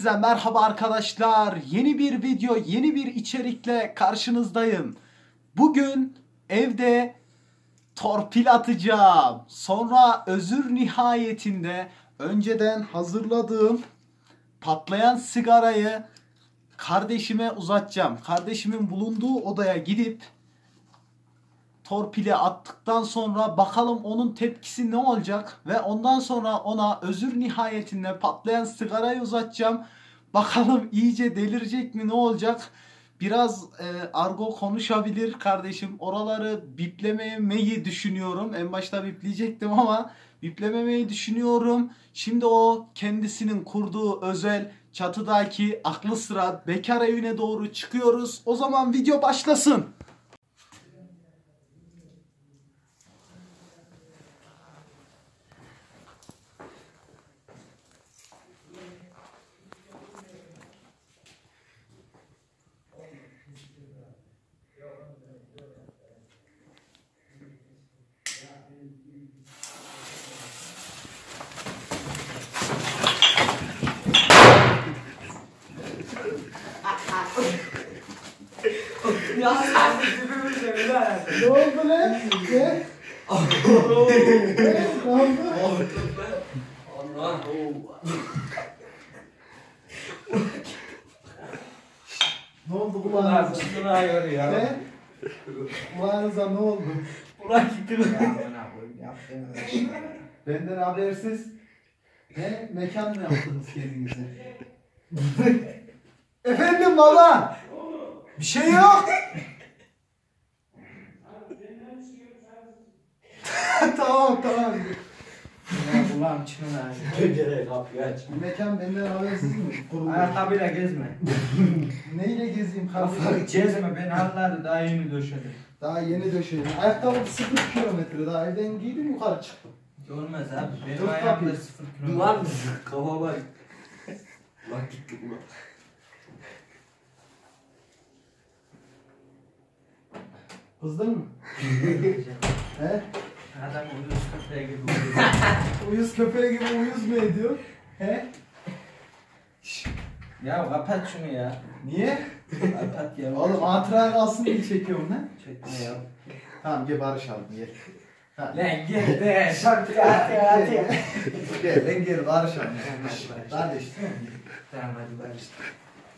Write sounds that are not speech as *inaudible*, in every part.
Hepinize merhaba arkadaşlar. Yeni bir video, yeni bir içerikle karşınızdayım. Bugün evde torpil atacağım. Sonra özür nihayetinde önceden hazırladığım patlayan sigarayı kardeşime uzatacağım. Kardeşimin bulunduğu odaya gidip torpili attıktan sonra bakalım onun tepkisi ne olacak ve ondan sonra ona özür nihayetinde patlayan sigarayı uzatacağım. *laughs* Bakalım iyice delirecek mi ne olacak? Biraz e, argo konuşabilir kardeşim. Oraları biplememeyi düşünüyorum. En başta bipleyecektim ama biplememeyi düşünüyorum. Şimdi o kendisinin kurduğu özel çatıdaki aklı sıra bekar evine doğru çıkıyoruz. O zaman video başlasın. Ya sen öyle hayatım. Ne oldu lan? Ne? Ne oldu? Allah. Ne oldu kulağınıza? çıkına ayır ya. Ne? Kulağınıza ne oldu? Ulan gitti lan. Benden habersiz ne mekan mı yaptınız kendinize? *laughs* Efendim baba. Bir şey yok. *laughs* tamam tamam. Ya ulan çıkına ayır. Pencere kapıyı aç. Mekan benden habersiz mi? Ayakkabıyla gezme. Neyle gezeyim Kafayı gezme ben anladı daha yeni döşedim. Daha yeni döşedim. Ayakkabı sıfır kilometre daha evden giydim yukarı çıktım. Olmaz abi benim ayağımda kapıyı. sıfır kilometre. Duvar mısın? Kafa var. Ulan gitti ulan. Kızdın mı? *laughs* He? Adam uyuz köpeği gibi uyuyor. *laughs* Uyuz köpeği gibi uyuz mu ediyor? He? Ya kapat şunu ya. Niye? Kapat ya. Oğlum hatıra kalsın diye çekiyorum lan. Çekme ya. Tamam gel barışalım gel. Ha. Lan gel de şarkı at ya at ya. Gel ben gel barışalım. Barış, barış. Kardeş Tamam hadi barış.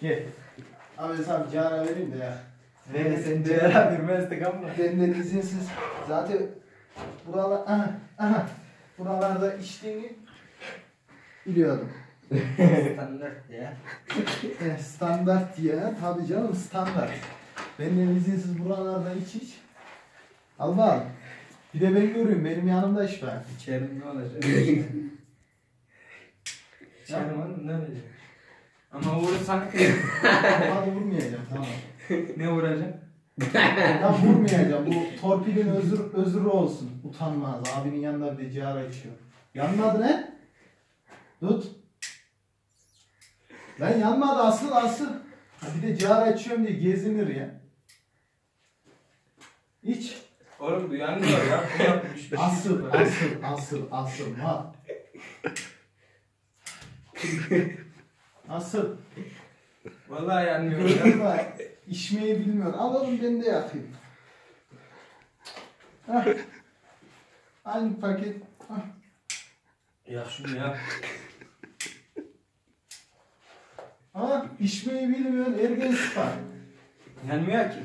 gel. Abi sana bir cara vereyim de ya. Ve sen değer vermezdik ama. Benden izinsiz zaten buralar aha, aha, buralarda içtiğini biliyordum. Standart ya. *laughs* Eh, standart ya. Tabii canım standart. Benden izinsiz buralarda iç iç. Al bak. Bir de ben görüyorum. Benim yanımda iş var. İçerim ne olacak? *laughs* İçerim oğlum ne olacak? Ama vurursan vurmayacağım tamam. *laughs* ne vuracak? Tam vurmayacağım. Bu torpilin özür, özürü olsun. Utanmaz. Abinin yanında bir de ciğer içiyor. Yanmadı ne? Tut. Lan yanmadı asıl asıl. Ha, Bir de ciğer içiyorum diye gezinir ya. İç. Oğlum duyanmıyor ya. Bu yapmış. Asıl, asıl, asıl, asıl. Ha. *laughs* Asıl. Vallahi yanmıyor ya. Vallahi içmeyi bilmiyor. Alalım ben de yapayım. Hah. Aynı paket. Hah. Ya şunu yap. Ama içmeyi bilmiyor. Ergen sıfar. Yanmıyor ki.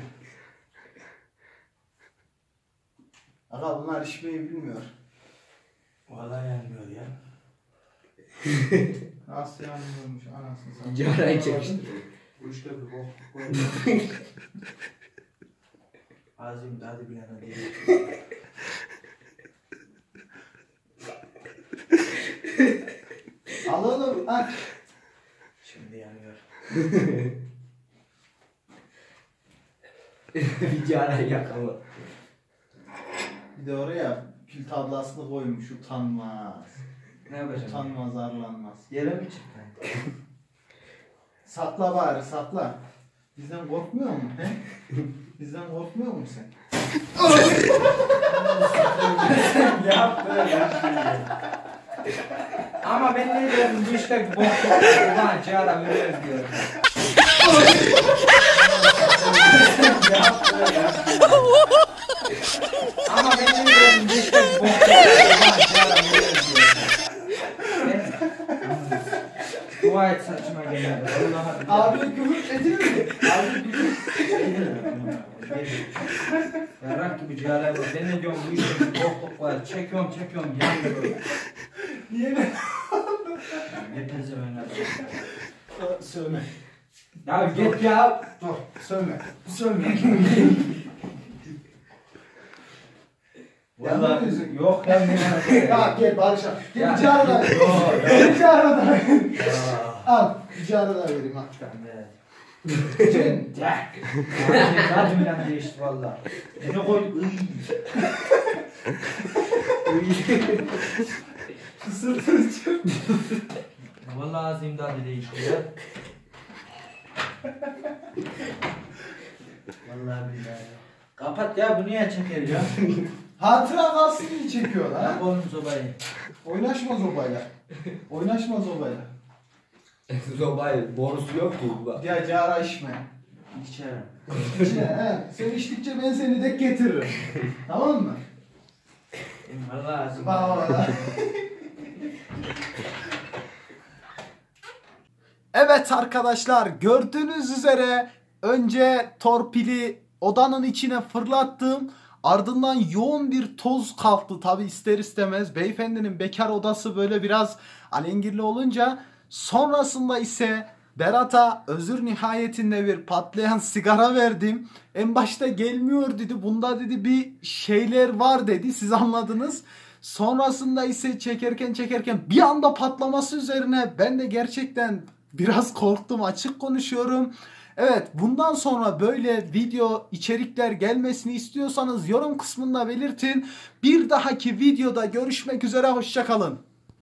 Aga bunlar içmeyi bilmiyor. Vallahi yanmıyor ya. Nasıl yanmıyormuş anasını satayım. Carayı çekiştir. İşte bir bok. Ağzım tadı bir yana değil. Alalım. Ha. Şimdi yanıyor. *laughs* Bir carayı yakama. Bir de oraya pil tablasını koymuş. Utanmaz. Ne yapacağım? Utanmaz arlanmaz. Yere mi çıktın? *laughs* Sakla bari sakla. Bizden korkmuyor mu? He? Bizden korkmuyor musun sen? Yap böyle. Ama ben ne diyorum bu işte bok Ulan Cihan'a veriyoruz diyorum. *laughs* Ama ben Dua et saçıma gelmedi. Abi küfür edilir mi? Abi Yarak gibi ciğerler var. Ben diyorum bu bir bokluk var. Çekiyorum çekiyorum yanmıyor. Niye ne? Hepinize ben Sövme. Ya git ya. Dur sövme. Sövme. Vallahi yok ya ne *laughs* Ya gel Barış'a. Gel bir çağrı da. Yok, Gel *laughs* bir çağrı da. Al bir çağrı da vereyim ha. Radyodan değişti valla. Ne koyduk? Şu sırtını çek. Valla azim dadı değişti ya. Vallahi billahi. Kapat ya bu niye çeker ya? *laughs* Hatıra kalsın diye çekiyorlar ha. Oğlum sobayı. Oynaşma zobayla. Oynaşma zobayla. Zobayı borusu yok ki. Bak. Ya cara içme. İçeri. İçme he. Sen içtikçe ben seni de getiririm. tamam mı? Valla. Evet arkadaşlar gördüğünüz üzere önce torpili odanın içine fırlattım. Ardından yoğun bir toz kalktı tabi ister istemez. Beyefendinin bekar odası böyle biraz alengirli olunca sonrasında ise Berat'a özür nihayetinde bir patlayan sigara verdim. En başta gelmiyor dedi. Bunda dedi bir şeyler var dedi. Siz anladınız. Sonrasında ise çekerken çekerken bir anda patlaması üzerine ben de gerçekten biraz korktum açık konuşuyorum. Evet bundan sonra böyle video içerikler gelmesini istiyorsanız yorum kısmında belirtin. Bir dahaki videoda görüşmek üzere hoşçakalın.